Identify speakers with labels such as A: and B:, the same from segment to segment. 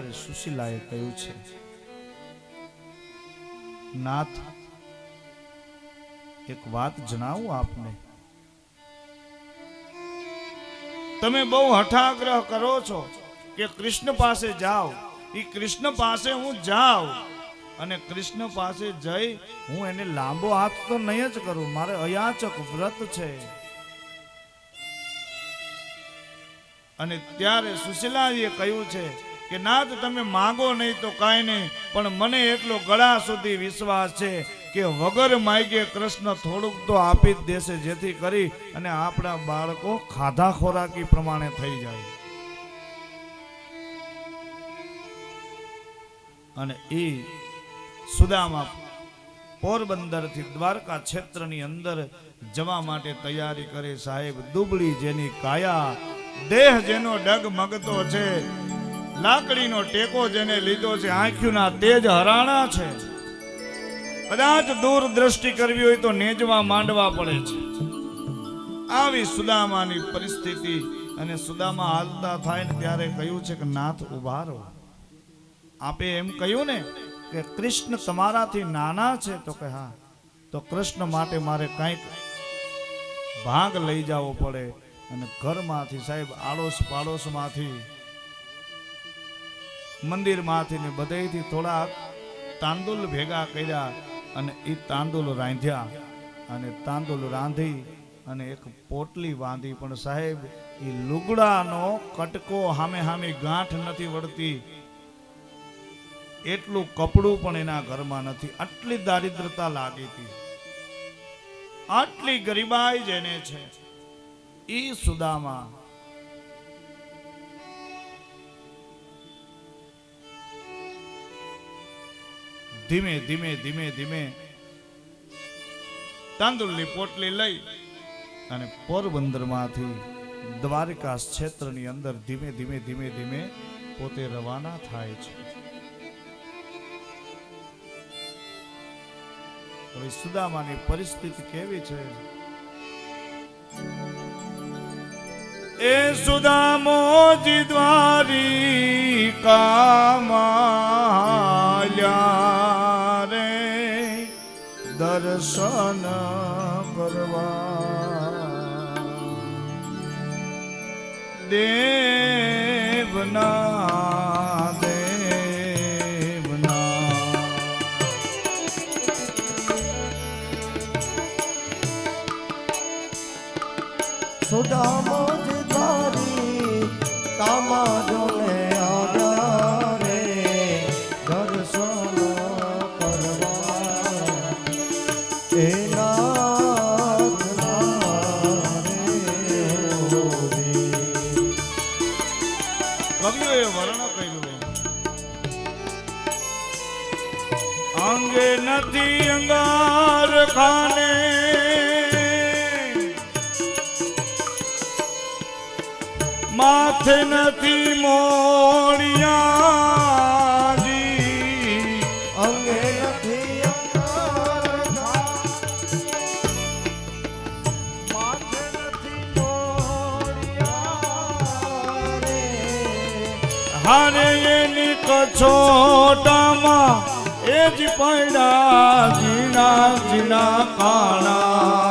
A: ત્યારે સુશીલાએ કહ્યું છે, નાથ, એક વાત જણાવું આપને. તમે બહુ હઠાગ્રહ કરો છો કે કૃષ્ણ પાસે જાઓ. એ કૃષ્ણ પાસે હું જાઉં અને કૃષ્ણ પાસે જઈ હું એને લાંબો હાથ તો નહીં જ કરું. મારે અયાચક વ્રત છે. અને ત્યારે સુશીલાજીએ કહ્યું છે કે નાથ તમે માગો નહીં તો કાંઈ નહીં, પણ મને એટલો ગળા સુધી વિશ્વાસ છે કે વગર માગે કૃષ્ણ થોડુંક તો આપી જ દેશે જેથી કરી અને આપણા બાળકો ખાધા ખોરાકી પ્રમાણે થઈ જાય. અને એ સુદામા પોરબંદરથી દ્વારકા ક્ષેત્રની અંદર જવા માટે તૈયારી કરે સાહેબ, દુબળી જેની કાયા, દેહ જેનો ડગ મગતો છે લાકડીનો ટેકો જેને લીધો છે આંખ્યુના તેજ હરાણા છે. કદાચ દૂર દ્રષ્ટિ કરવી હોય તો નેજવા માંડવા પડે છે. આવી સુદામાની પરિસ્થિતિ અને સુદામા હાલતા થાય ને ત્યારે કહ્યું છે કે, નાથ ઊભા રહો. આપે એમ કહ્યું ને કે, કૃષ્ણ તમારાથી નાના છે. તો કે, હા. તો કૃષ્ણ માટે મારે કંઈક ભાગ લઈ જવો પડે અને ઘરમાંથી સાહેબ આડોશ પાડોશમાંથી મંદિરમાંથી ને બધેથી થોડા તાંદુલ ભેગા કર્યા અને એ તાંદુલ રાંધ્યા. અને તાંદુલ રાંધી અને એક પોટલી બાંધી પણ સાહેબ એ લુગડાનો કટકો હામે હામે ગાંઠ નથી વળતી. એટલું કપડું પણ એના ઘરમાં નથી. આટલી દારિદ્રતા લાગી હતી. આટલી ગરીબાઈ જેને છે. એ સુદામા ધીમે ધીમે ધીમે ધીમે તાંદુલની પોટલી લઈ અને પોરબંદરમાંથી દ્વારકા ક્ષેત્રની અંદર ધીમે ધીમે ધીમે ધીમે પોતે રવાના થાય છે. સુદામાની પરિસ્થિતિ કેવી છે? એ સુદામોજી દ્વારી દર્શન કરવા. દેવના કવિઓએ વર્ણન કર્યું. અંગે નથી અંગાર ખાને માથે નથી મોડિયાજી હારે એની કછોટામાં એ જ પડ્યા જીના જીના કાણા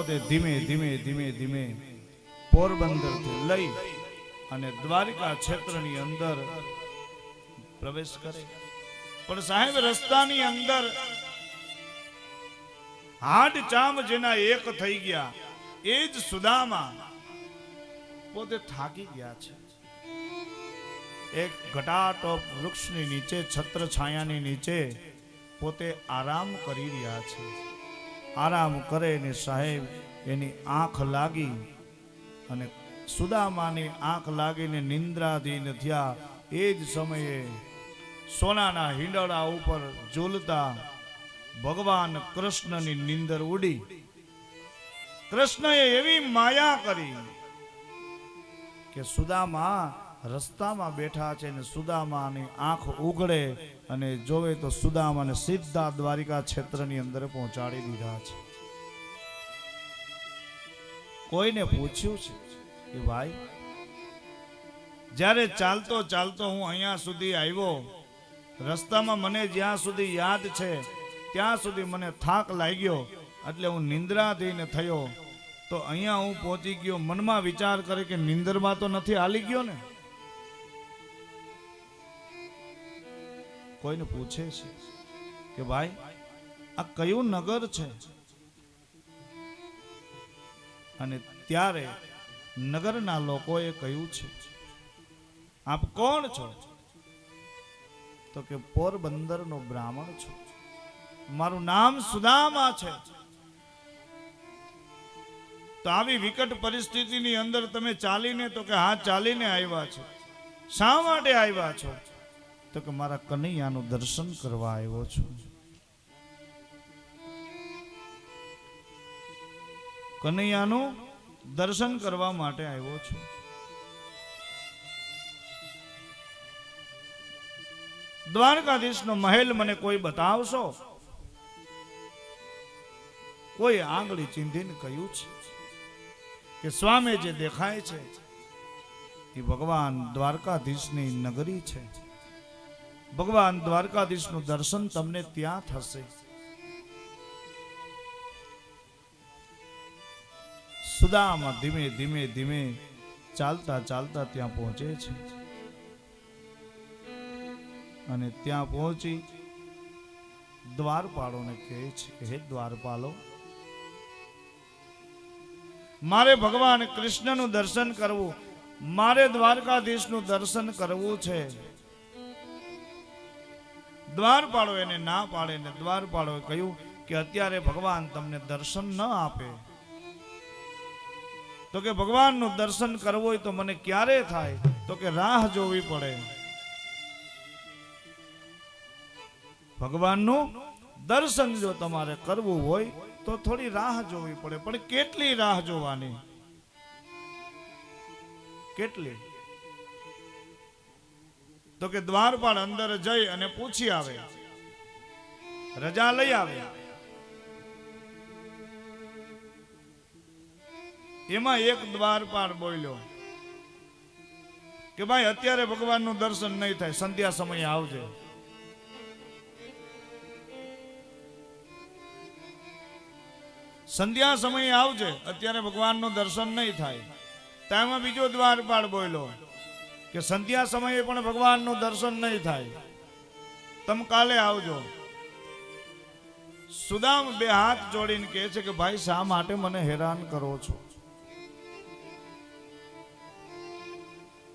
A: પોતે ધીમે ધીમે ધીમે ધીમે પોરબંદરથી લઈ અને દ્વારિકા ક્ષેત્રની અંદર પ્રવેશ કરે. પણ સાહેબ, રસ્તાની અંદર હાડ ચામ જેના એક થઈ ગયા, એ જ સુદામા પોતે થાકી ગયા છે. એક ઘટાટોપ વૃક્ષની નીચે, છત્ર છાયાની નીચે પોતે આરામ કરી રહ્યા છે. આરામ કરે ને સાહેબ, એની આંખ લાગી અને સુદામાની આંખ લાગીને નિંદ્રાધીન થયા. એ જ સમયે સોનાના હિંડળા ઉપર ઝૂલતા ભગવાન કૃષ્ણની નિંદર ઉડી. કૃષ્ણએ એવી માયા કરી કે સુદામા રસ્તામાં બેઠા છે ને સુદામાની આંખ ઉઘડે અને જોવે તો સુદામાને સીધા દ્વારિકા ક્ષેત્રની અંદર પહોંચાડી દીધા છે. કોઈને પૂછ્યું છે કે ભાઈ, જ્યારે ચાલતો ચાલતો હું અહીંયા સુધી આવ્યો, રસ્તામાં મને જ્યાં સુધી યાદ છે, ત્યાં સુધી મને થાક લાગ્યો, એટલે હું નિંદ્રાધીન થયો, તો અહીંયા હું પહોંચી ગયો. મનમાં વિચાર કરે કે નિંદરમાં તો નથી હાલી ગયો ને? કોઈને પૂછે છે કે ભાઈ, આ કયું નગર છે? અને ત્યારે નગરના લોકોએ કહ્યું છે, આપ કોણ છો? તો કે, પોરબંદરનો બ્રાહ્મણ છું. મારું નામ સુદામા છે. તો આવી વિકટ પરિસ્થિતિની અંદર તમે ચાલીને તો કે, હા, ચાલીને આવ્યા છો. શા માટે આવ્યા છો? તો કે મારા કનૈયાનું દર્શન કરવા આવ્યો છું. કનૈયાનું દર્શન કરવા માટે આવ્યો છું. દ્વારકાધીશનો મહેલ મને કોઈ બતાવશો? કોઈ આંગળી ચીંધીને કહ્યું છે કે સ્વામી જે દેખાય છે, એ ભગવાન દ્વારકાધીશની નગરી છે. ભગવાન દ્વારકાધીશનું દર્શન તમને ત્યાં થશે. સુદામા ધીમે ધીમે ધીમે ચાલતા ચાલતા ત્યાં પહોંચે છે. અને ત્યાં પહોંચી દ્વારપાળોને કહે છે હે દ્વારપાલો, મારે ભગવાન કૃષ્ણનું દર્શન કરવું, મારે દ્વારકાધીશનું દર્શન કરવું છે. દ્વારપાળો એને, ના પાડે ને દ્વારપાળોએ કહ્યું કે અત્યારે ભગવાન તમને દર્શન ન આપે. તો કે ભગવાનનું દર્શન કરવું હોય તો મને ક્યારે થાય? તો કે રાહ જોવી પડે. ભગવાનનું દર્શન જો તમારે કરવું હોય તો થોડી રાહ જોવી પડે. પણ કેટલી રાહ જોવાની? કેટલી? તો કે દ્વારપાળ અંદર જઈ અને પૂછી આવે. રજા લઈ આવે. એમાં એક દ્વારપાળ બોલ્યો કે ભાઈ અત્યારે ભગવાનનું દર્શન નહીં થાય, સંધ્યા સમયે આવજે. સંધ્યા સમયે આવજે, અત્યારે ભગવાનનું દર્શન નહીં થાય. તેમાં બીજો દ્વારપાળ બોલ્યો કે સંધ્યા સમયે પણ ભગવાનનું દર્શન નહીં થાય. તમે કાલે આવજો. સુદામ બે હાથ જોડીને કહે છે કે ભાઈ શા માટે મને હેરાન કરો છો?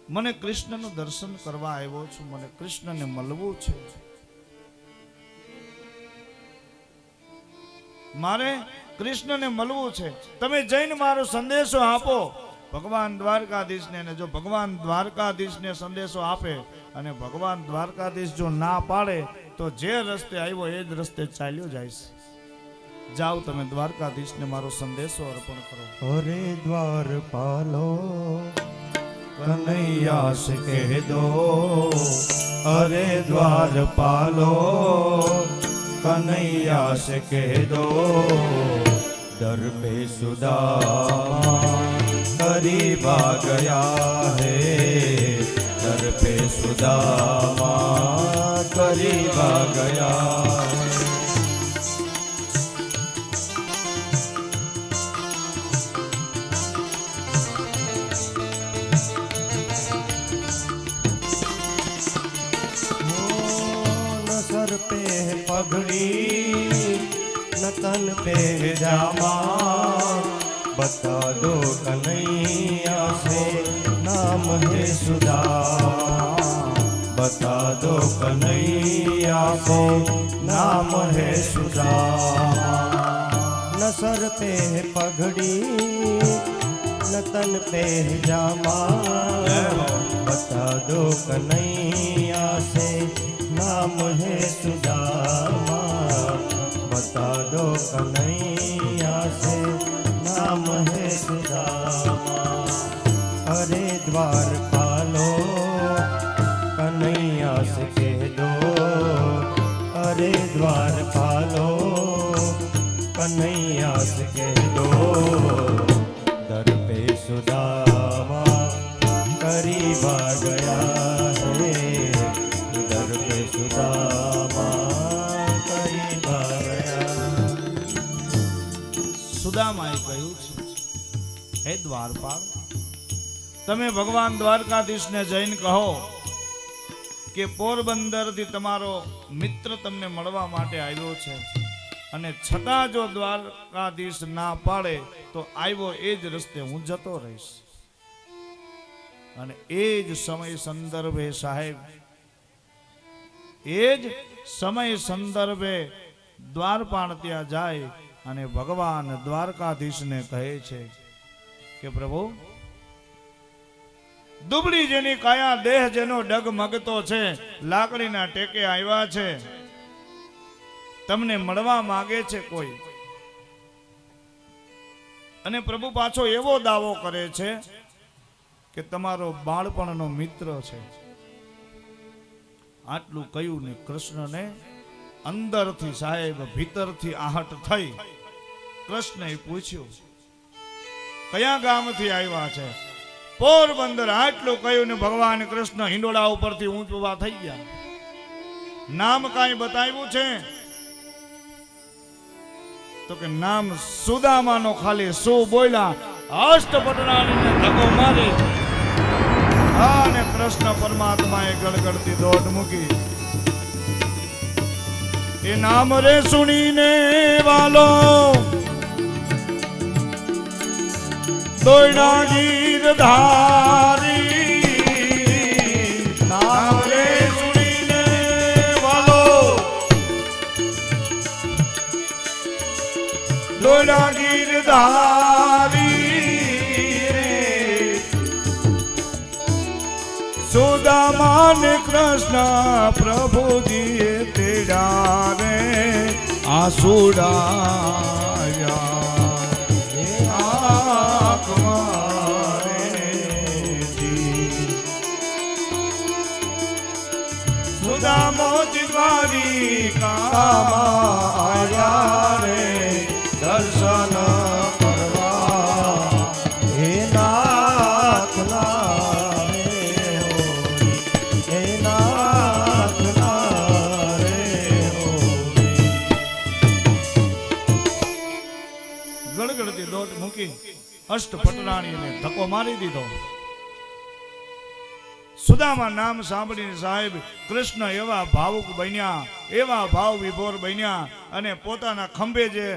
A: મને કૃષ્ણનું દર્શન કરવા આવ્યો છું, મને કૃષ્ણને મળવું છે. મારે કૃષ્ણને મળવું છે. તમે જઈને મારો સંદેશો આપો. ભગવાન દ્વારકાધીશને અને જો ભગવાન દ્વારકાધીશને સંદેશો આપે અને ભગવાન દ્વારકાધીશ જો ના પાડે, તો જે રસ્તે આવ્યો એ જ રસ્તે ચાલ્યો જાય જાઓ તમે દ્વારકાધીશને મારો સંદેશો અર્પણ કરો.
B: હરે દ્વાર પાલો કનૈયાસ કહે દો. અરે દ્વાર પાલો કનૈયાસ કહે દો. દર્ભે करीबा गया है। दर पे सुदामा करीबा गया पे पगड़ी न पे जामा। बता દો કનૈયા સે નામ હે સુદામા બતા દો કનૈયા કો નામ હે સુદામા ન સર પે પગડી ન તન પે જામા બતા દો કનૈયા સે નામ હે સુદામા બતા દો કનૈયા રામ હે સુદામા અરે દ્વારકા લો કનૈયા સે કહે દો
A: અરે દ્વારકા લો કનૈયા સે તમે ભગવાન દ્વારકાધીશને જઈને કહો કે પોરબંદરથી તમારો મિત્ર તમને મળવા માટે આવ્યો છે. અને છતાં જો દ્વારકાધીશ ના પાડે, તો આવ્યો એ જ રસ્તે હું જતો રહીશ. અને એ જ સમય સંદર્ભે સાહેબ, એ જ સમય સંદર્ભે દ્વારપાણ ત્યાં જાય અને ભગવાન દ્વારકાધીશને કહે છે કે પ્રભુ દુબળી જેની કાયા દેહ જેનો ડગમગતો છે, લાકડીના ટેકે આવ્યા છે. તમને મળવા માંગે છે કોઈ? અને પ્રભુ પાછો એવો દાવો કરે છે કે તમારો બાળપણનો મિત્ર છે. આટલું કહ્યું ને કૃષ્ણને અંદરથી સાહેબ ભીતરથી આહટ થઈ. કૃષ્ણએ પૂછ્યું, કયા ગામથી આવ્યા છે? પોરબંદર આટલું કહ્યું ને ભગવાન કૃષ્ણ હિંડોળા ઉપરથી ઊંચ ઊભા થઈ ગયા. નામ કાંઈ બતાવ્યું છે? તો કે નામ સુદામાનો ખાલી સુ બોલ્યા, અષ્ટપટરાણીને ધગો મારી. અને કૃષ્ણ પરમાત્માએ ગળગળતી દોટ મૂકી. એ નામ રે સુણીને વાલો દોયડા ગીર ધારી નામ રે સુણીને વાલો. દોયડા ગીર ધારી રે. સુદામાન કૃષ્ણ પ્રભુજીએ તેડા રે આસુડાયા. સુદામો દ્વારી કામા આયા રે અષ્ટપટરાણીને ધક્કો મારી દીધો. સુદામા નામ સાંભળીને સાહેબ કૃષ્ણ એવા ભાવુક બન્યા, એવા ભાવ વિભોર બન્યા અને પોતાના ખંભે જે